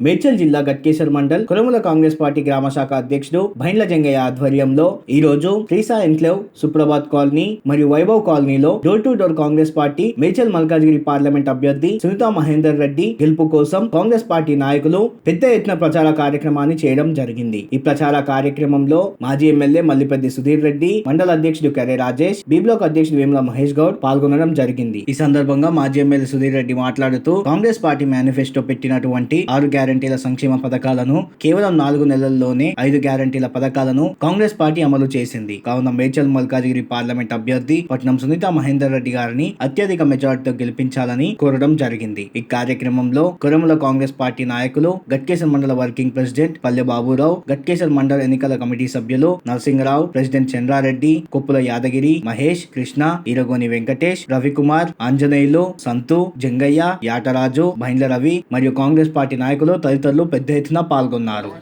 మేడ్చల్ జిల్లా గట్కేశ్వర్ మండల్ కురముల కాంగ్రెస్ పార్టీ గ్రామ శాఖ అధ్యక్షుడు భైండ్ల జంగయ్య ఆధ్వర్యంలో ఈ రోజు శ్రీసా ఎన్క్లేవ్ సుప్రభాత్ కాలనీ మరియు వైభవ్ కాలనీలో door to door Congress party Medchal Malkajgiri parliament అభ్యర్థి సునీతా మహేందర్ రెడ్డి గెలుపు కోసం కాంగ్రెస్ పార్టీ నాయకులు పెద్ద ఎత్తున ప్రచార కార్యక్రమాన్ని చేయడం జరిగింది. ఈ ప్రచార కార్యక్రమంలో మాజీ ఎమ్మెల్యే మల్లిపెద్ది సుధీర్ రెడ్డి మండల అధ్యక్షుడు కరే రాజేష్ బి బ్లాక్ అధ్యక్షుడు వేముల మహేష్ గౌడ్ పాల్గొనడం జరిగింది. ఈ సందర్భంగా మాజీ ఎమ్మెల్యే సుధీర్ రెడ్డి మాట్లాడుతూ కాంగ్రెస్ పార్టీ మేనిఫెస్టో పెట్టినటువంటి ఆరు గ్యారంటీల సంక్షేమ పథకాలను కేవలం నాలుగు నెలల్లోనే ఐదు గ్యారంటీల పథకాలను కాంగ్రెస్ పార్టీ అమలు చేసింది. కావున మేచల్ మల్కాజిగిరి పార్లమెంట్ అభ్యర్థి పట్నం సునీత మహేందర్ రెడ్డి గారిని అత్యధిక మెజార్టీతో గెలిపించాలని కోరడం జరిగింది. ఈ కార్యక్రమంలో కొరముల కాంగ్రెస్ పార్టీ నాయకులు గట్కేసర్ మండల వర్కింగ్ ప్రెసిడెంట్ పల్లె బాబురావు గట్కేసర్ మండల ఎన్నికల కమిటీ సభ్యులు నరసింగరావు ప్రెసిడెంట్ చంద్రారెడ్డి కొప్పుల యాదగిరి మహేష్ కృష్ణ ఈరగోని వెంకటేష్ రవికుమార్ ఆంజనేయులు సంతు జంగయ్య యాటరాజు భైండ్ల రవి మరియు కాంగ్రెస్ పార్టీ నాయకులు తదితరులు పెద్ద ఎత్తున పాల్గొన్నారు.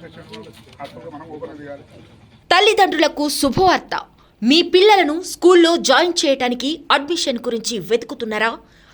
తల్లిదండ్రులకు శుభవార్త. మీ పిల్లలను స్కూల్లో జాయిన్ చేయడానికి అడ్మిషన్ గురించి వెతుకుతున్నారా?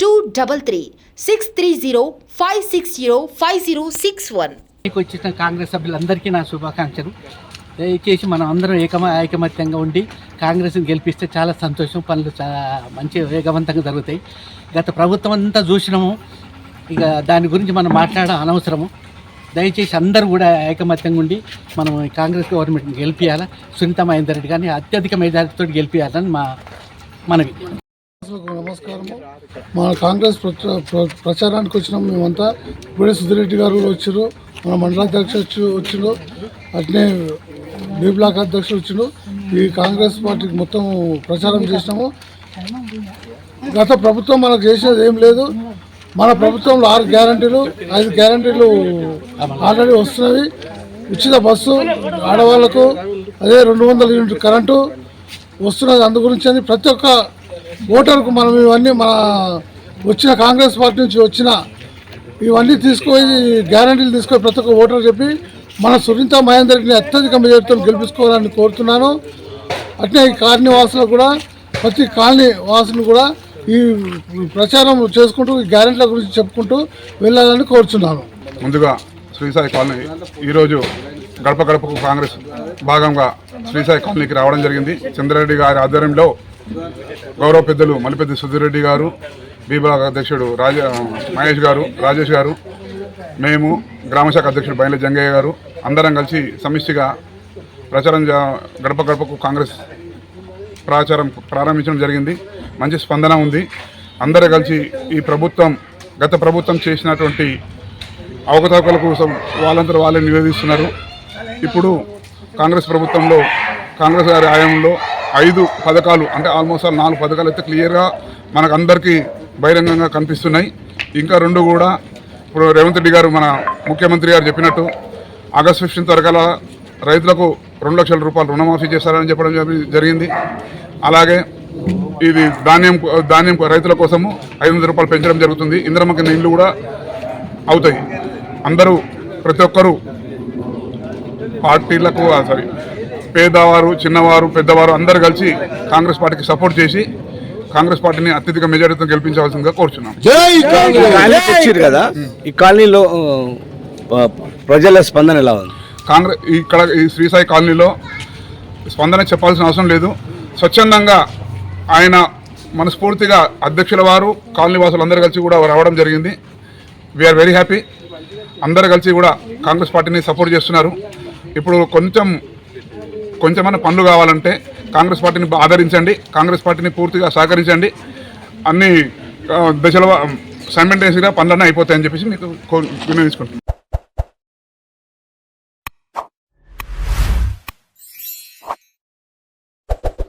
two double three six three zero five six zero five zero six one మీకు వచ్చిన కాంగ్రెస్ సభ్యులందరికీ నా శుభాకాంక్షలు. దయచేసి మనం అందరం ఏకమ ఐకమత్యంగా ఉండి కాంగ్రెస్ని గెలిపిస్తే చాలా సంతోషం పనులు చాలా మంచి వేగవంతంగా జరుగుతాయి. గత ప్రభుత్వం అంతా చూసినాము. ఇక దాని గురించి మనం మాట్లాడడం అనవసరము. దయచేసి అందరూ కూడా ఐకమత్యంగా ఉండి మనం కాంగ్రెస్ గవర్నమెంట్ని గెలిపించాలా సునీత మహేందర్ రెడ్డి కానీ అత్యధిక మెజారిటీతో గెలిపించాలని మా మనవి. నమస్కారము. మన కాంగ్రెస్ ప్రచారానికి వచ్చినాం మేమంతా. ఇప్పుడే సుధిరెడ్డి గారు వచ్చారు మన మండలాధ్యక్షుడు వచ్చి వచ్చిండు అట్నే బి బ్లాక్ అధ్యక్షుడు వచ్చిండు ఈ కాంగ్రెస్ పార్టీకి మొత్తం ప్రచారం చేసినాము. గత ప్రభుత్వం మనకు చేసినది ఏం లేదు. మన ప్రభుత్వంలో ఆరు గ్యారంటీలు ఐదు గ్యారంటీలు ఆల్రెడీ వస్తున్నవి. ఉచిత బస్సు ఆడవాళ్ళకు అదే రెండు వందల యూనిట్ కరెంటు వస్తున్నది. అందు గురించి అని ప్రతి ఒక్క ఓటర్కు మనం ఇవన్నీ మన వచ్చిన కాంగ్రెస్ పార్టీ నుంచి వచ్చిన ఇవన్నీ తీసుకుపోయి గ్యారంటీలు తీసుకొని ప్రతి ఒక్క ఓటర్ చెప్పి మన సునీత మహేందర్ని అత్యధిక మెజార్టీతో గెలిపించుకోవాలని కోరుతున్నాను. అట్నే ఈ కాలనీ వాసులు కూడా ప్రతి కాలనీ వాసులు కూడా ఈ ప్రచారం చేసుకుంటూ ఈ గ్యారెంటీల గురించి చెప్పుకుంటూ వెళ్ళాలని కోరుతున్నాను ముందుగా శ్రీసాయి కాలనీ ఈరోజు గడప గడపకు కాంగ్రెస్ భాగంగా శ్రీసాయి కాలనీకి రావడం జరిగింది. చంద్రారెడ్డి గారి ఆధ్వర్యంలో గౌరవ పెద్దలు మల్లిపెద్ది సుధీరెడ్డి గారు బీబ్లాక్ అధ్యక్షుడు రాజ మహేష్ గారు రాజేష్ గారు మేము గ్రామశాఖ అధ్యక్షుడు బయల జంగయ్య గారు అందరం కలిసి సమిష్టిగా ప్రచారం గడప గడపకు కాంగ్రెస్ ప్రచారం ప్రారంభించడం జరిగింది. మంచి స్పందన ఉంది. అందరూ కలిసి ఈ ప్రభుత్వం గత ప్రభుత్వం చేసినటువంటి అవకతవకల కోసం వాళ్ళందరూ వాళ్ళే నివేదిస్తున్నారు. ఇప్పుడు కాంగ్రెస్ ప్రభుత్వంలో కాంగ్రెస్ గారి ఆయంలో ఐదు పథకాలు అంటే ఆల్మోస్ట్ ఆల్ నాలుగు పథకాలు అయితే క్లియర్గా మనకు అందరికీ బహిరంగంగా కనిపిస్తున్నాయి. ఇంకా రెండు కూడా ఇప్పుడు రేవంత్ రెడ్డి గారు మన ముఖ్యమంత్రి గారు చెప్పినట్టు ఆగస్టు ఫిఫ్టీన్త్ వరకల రైతులకు రెండు లక్షల రూపాయలు రుణమాఫీ చేస్తారని చెప్పడం జరిగింది. అలాగే ఇది ధాన్యం ధాన్యం రైతుల కోసము ఐదు వందల రూపాయలు పెంచడం జరుగుతుంది. ఇంద్రమ్మ కింద ఇల్లు కూడా అవుతాయి. అందరూ ప్రతి ఒక్కరూ పార్టీలకు సారీ పేదవారు చిన్నవారు పెద్దవారు అందరూ కలిసి కాంగ్రెస్ పార్టీకి సపోర్ట్ చేసి కాంగ్రెస్ పార్టీని అత్యధిక మెజారిటీతో గెలిపించవలసిందిగా కోరుచున్నాం. వచ్చారు కదా? ఈ కాలనీలో ప్రజల స్పందన ఎలా ఉంది? కాంగ్రెస్ ఇక్కడ ఈ శ్రీసాయి కాలనీలో స్పందన చెప్పాల్సిన అవసరం లేదు. స్వచ్ఛందంగా ఆయన మనస్ఫూర్తిగా అధ్యక్షుల వారు కాలనీ వాసులు అందరూ కలిసి కూడా రావడం జరిగింది. వీఆర్ వెరీ హ్యాపీ అందరు కలిసి కూడా కాంగ్రెస్ పార్టీని సపోర్ట్ చేస్తున్నారు. ఇప్పుడు కొంచెం కొంచెమైనా పనులు కావాలంటే కాంగ్రెస్ పార్టీని ఆదరించండి కాంగ్రెస్ పార్టీని పూర్తిగా సహకరించండి. అన్ని దశల సైమెంటేస్గా పనులన్నీ అయిపోతాయని చెప్పేసి మీకు వినియోగించుకుంటున్నాను